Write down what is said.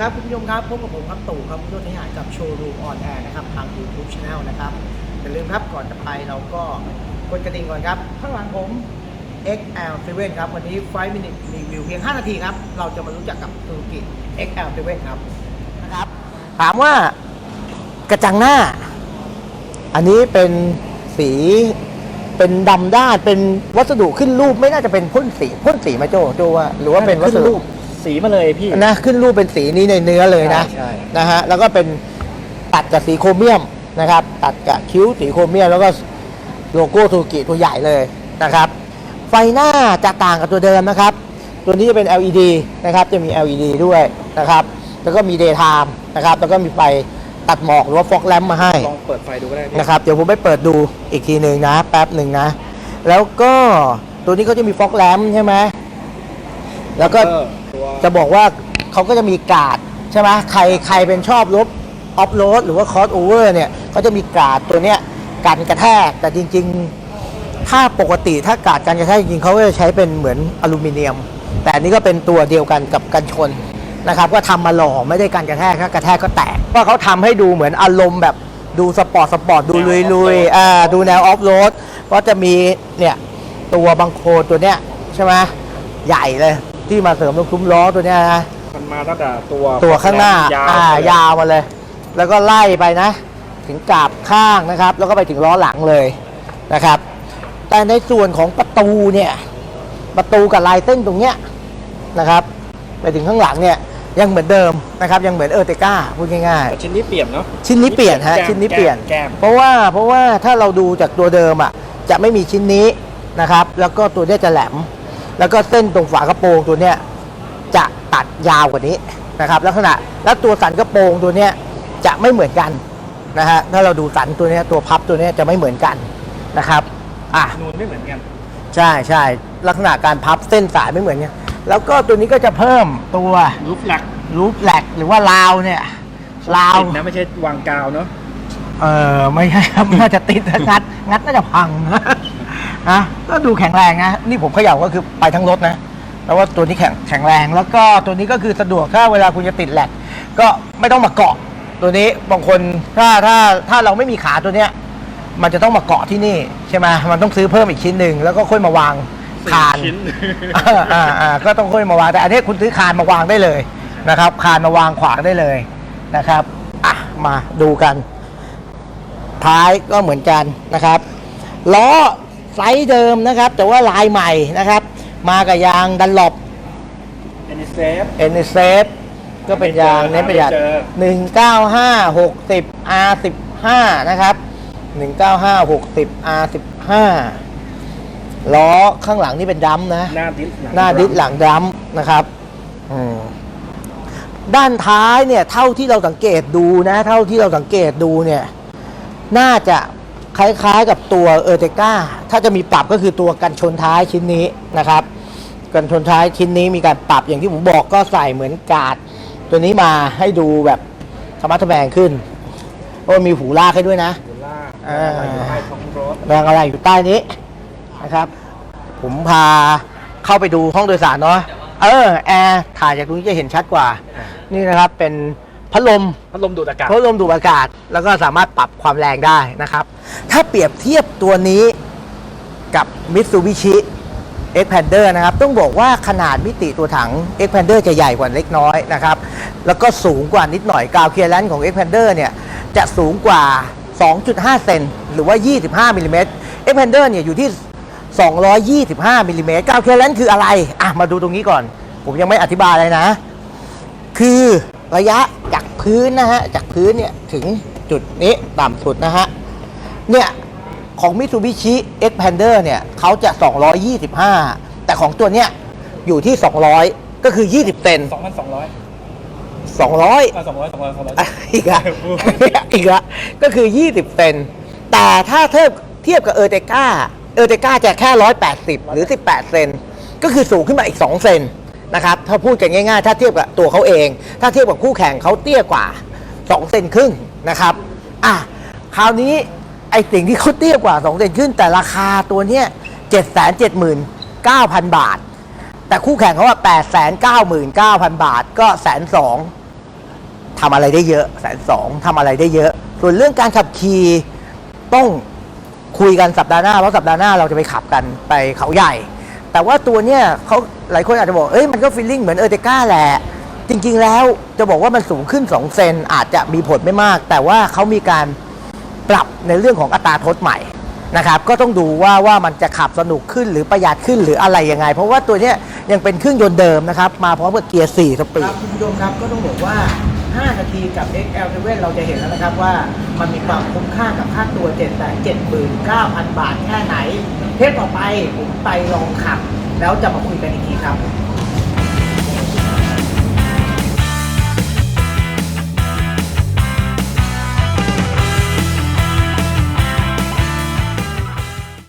ครับคุณผู้ชมครับพบกับผมครับตู่ครับผู้ช่วยบริหารกับโชว์รูมออนแอร์นะครับทาง YouTube Channel นะครับอย่าลืมครับก่อนจะไปเราก็กดกระดิ่งก่อนครับข้างหลังผม XL7 ครับวันนี้5 minute review เพียง 5 นาทีครับ เราจะมารู้จักกับซูซูกิ XL7 ครับนะครับ ถามว่ากระจังหน้า อันนี้เป็นสีเป็นดำด้านเป็นวัสดุขึ้นรูปไม่น่าจะเป็นพ่นสีพ่นสีไหมาโจโจว่าหรือว่าเป็นวัสขึ้นดุรูป สีมาเลยพี่ นะขึ้นรูปเป็นสีนี้ในเนื้อเลยนะใช่ใช่ นะฮะแล้วก็เป็นตัดกับสีโครเมียมนะครับ ตัดกับคิ้วสีโครเมียม แล้วก็โลโก้ซูกิตัวใหญ่เลยนะครับ ไฟหน้าจะต่างกับตัวเดิมนะครับ ตัวนี้จะเป็น LED นะครับ จะมี LED ด้วยนะครับ แล้วก็มี daytime นะครับ แล้วก็มีไฟตัดหมอกหรือว่าฟอกแลมมาให้ ลองเปิดไฟดูก็ได้พี่นะครับเดี๋ยวผมไปเปิดดูอีกทีหนึ่งนะ แป๊บหนึ่งนะ แล้วก็ตัวนี้เขาจะมีฟอกแลมใช่ไหมแล้วก็เออตัว จะบอกว่าเขาก็จะมีกาดใช่ไหมใครใครเป็นชอบรบออฟโรดหรือว่าคอ s โอเวอร์เนี่ยเขาจะมีกาดตัวเนี้ยกันกระแทกแต่จริง ๆ ถ้าปกติถ้ากาดกันกระแทกจริงเขาก็จะใช้เป็นเหมือนอลูมิเนียม แต่นนี้ก็เป็นตัวเดียวกันกับกันชนนะครับ ก็ทำมาหล่อไม่ได้การกระแทกถ้ากระแทกก็แตกว่าเขาทำให้ดูเหมือนอารมณ์แบบดูสปอร์ตสปอร์ตดูลุยๆอ่าดูแนวออฟโรดก็จะมีเนี่ยตัวบังโคลตัวเนี้ยใช่ไหมใหญ่เลย ที่มาเสริมตรงซุ้มล้อตัวเนี้ยนะมันมาตั้งแต่ตัวตัวข้างหน้ายาวอ่าเลยยาวมาเลย แล้วก็ไล่ไปนะ ถึงกราบข้างนะครับ แล้วก็ไปถึงล้อหลังเลยนะครับ แต่ในส่วนของประตูเนี่ย ประตูกับลายเส้นตรงเนี้ยนะครับ ไปถึงข้างหลังเนี่ยยังเหมือนเดิมนะครับยังเหมือนเออร์เตก้าพูดง่ายแต่ชิ้นนี้เปลี่ยนเนาะๆชิ้นนี้เปลี่ยนฮะแก้มชิ้นนี้เปลี่ยนแก้มเพราะว่าเพราะว่าถ้าเราดูจากตัวเดิมอะจะไม่มีชิ้นนี้นะครับ แล้วก็ตัวเนี้ยจะแหลม แล้วก็เส้นตรงฝากระโปรงตัวเนี้ยจะตัดยาวกว่านี้นะครับลักษณะแล้วตัวสันกระโปรงตัวเนี้ยจะไม่เหมือนกันนะฮะถ้าเราดูสันตัวเนี้ยตัวพับตัวเนี้ยจะไม่เหมือนกันนะครับอะนูนไม่เหมือนกัน ใช่ใช่ลักษณะการพับเส้นสายไม่เหมือนกันแล้วก็ตัวนี้ก็จะเพิ่มตัวรูปหลักรูปแหลกหรือว่าลาวเนี่ยลาวติดนะไม่ใช่วางกาวเนาะเออไม่ใช่ครับน่าจะติดนะงัดงัดน่าจะพังนะ นะก็ดูแข็งแรงนะ นี่ผมเขย่าก็คือไปทั้งรถนะแล้วว่าตัวนี้แข็งแข็งแรง แล้วก็ตัวนี้ก็คือสะดวกถ้าเวลาคุณจะติดแหลกก็ไม่ต้องมาเกาะ ตัวนี้บางคนถ้าถ้าถ้าเราไม่มีขาตัวเนี้ย มันจะต้องมาเกาะที่นี่ใช่ไหมมันต้องซื้อเพิ่มอีกชิ้นหนึ่งแล้วก็ค่อยมาวางคานชิ้นอ่าอ่าอ่าก็ต้องค่อยมาวางแต่อันนี้คุณซื้อคานมาวางได้เลยนะครับคานมาวางขวางได้เลยนะครับอะมาดูกัน ท้ายก็เหมือนกันนะครับล้อ ไซส์เดิมนะครับ แต่ว่าลายใหม่นะครับ มากับยางดันหลบเอนิเซฟเอเนเซฟก็เป็นยางหาไม่เน้นประหยัดเจอหนึ่งเก้าห้าหกสิบ R สิบห้านะครับหนึ่งเก้าห้าหกสิบ R สิบห้าล้อข้างหลังนี่เป็นดัมป์นะ หน้าดิสหน้าดิสหลังดัมป์นะครับอืมด้านท้ายเนี่ย เท่าที่เราสังเกตดูนะ เท่าที่เราสังเกตดูเนี่ย น่าจะ คล้ายๆกับตัวเออร์เตกาถ้าจะมีปรับก็คือตัวกันชนท้ายชิ้นนี้นะครับ กันชนท้ายชิ้นนี้มีการปรับอย่างที่ผมบอกก็ใส่เหมือนกาดตัวนี้มาให้ดูแบบธรรมะทแมงขึ้นโอ้มีหูลากให้ด้วยนะดูล่าอ่าอะไรอยู่ใต้ท้องรถแรงอะไรอยู่ใต้นี้นะครับ ผมพาเข้าไปดูห้องโดยสารเนาะเออแอร์ถ่ายจากตรงนี้จะเห็นชัดกว่า นี่นะครับเป็น พัดลมพัดลมดูดอากาศ พัดลมดูดอากาศ แล้วก็สามารถปรับความแรงได้นะครับ ถ้าเปรียบเทียบตัวนี้กับ Mitsubishi Xpander นะครับ ต้องบอกว่าขนาดมิติตัวถัง Xpander จะใหญ่กว่าเล็กน้อยนะครับ แล้วก็สูงกว่านิดหน่อยกาวเคลียร์แลนของ Xpander เนี่ยจะสูงกว่า 2.5 เซนหรือว่า 25มิลลิเมตร Xpander เนี่ยอยู่ที่ 225มิลลิเมตรกาวเคลียร์แลนคืออะไร อะ มาดูตรงนี้ก่อน ผมยังไม่อธิบายเลยนะ คือ ระยะจากพื้นนะฮะจากพื้นเนี่ยถึงจุดนี้ต่ำสุดนะฮะเนี่ยของ Mitsubishi Xpander เนี่ยเขาจะ 225 แต่ของตัวเนี้ยอยู่ที่ 200 ก็คือ 20 เซนสองพันสองร้อย200สองร้อยสองร้อยสองร้อยอะอีกละ อีกละ ก็คือ 20 เซน แต่ถ้าเทียบเทียบกับเออร์เตกาเออร์เตกาจะแค่ 180 หรือ 18 เซน ก็คือสูงขึ้นมาอีก 2 เซน นะครับถ้าพูดกันง่ายๆ ถ้าเทียบกับตัวเขาเอง ถ้าเทียบกับคู่แข่งเขาเตี้ยกว่า2เซนครึ่งนะครับอะคราวนี้ไอ้สิ่งที่เขาเตี้ยกว่า2เซนครึ่งแต่ราคาตัวเนี้ย779,000 บาท แต่คู่แข่งเขาว่า 899,000 บาทก็แสนสองทำอะไรได้เยอะแสนสองทำอะไรได้เยอะ ส่วนเรื่องการขับขี่ต้องคุยกันสัปดาห์หน้า เพราะสัปดาห์หน้าเราจะไปขับกันไปเขาใหญ่ แต่ว่าตัวเนี้ยเขาหลายคนอาจจะบอกเอ้ยมันก็ฟีลลิ่งเหมือนเออเตก้าแหละจริงๆแล้วจะบอกว่ามันสูงขึ้น 2 เซนอาจจะมีผลไม่มาก แต่ว่าเขามีการปรับในเรื่องของอัตราทดใหม่นะครับก็ต้องดูว่าว่ามันจะขับสนุกขึ้นหรือประหยัดขึ้นหรืออะไรยังไง เพราะว่าตัวเนี้ยยังเป็นเครื่องยนต์เดิมนะครับ มาพร้อมกับเกียร์4สปีดครับคุณผู้ชมครับก็ต้องบอกว่า 5 นาทีกับ XL7 เราจะเห็นแล้วนะครับว่ามันมีความคุ้มค่ากับค่าตัว 7 7 9 0 0 0 บาทแค่ไหน เทปต่อไปผมไปลองขับ แล้วจะมาคุยกันอีกทีครับ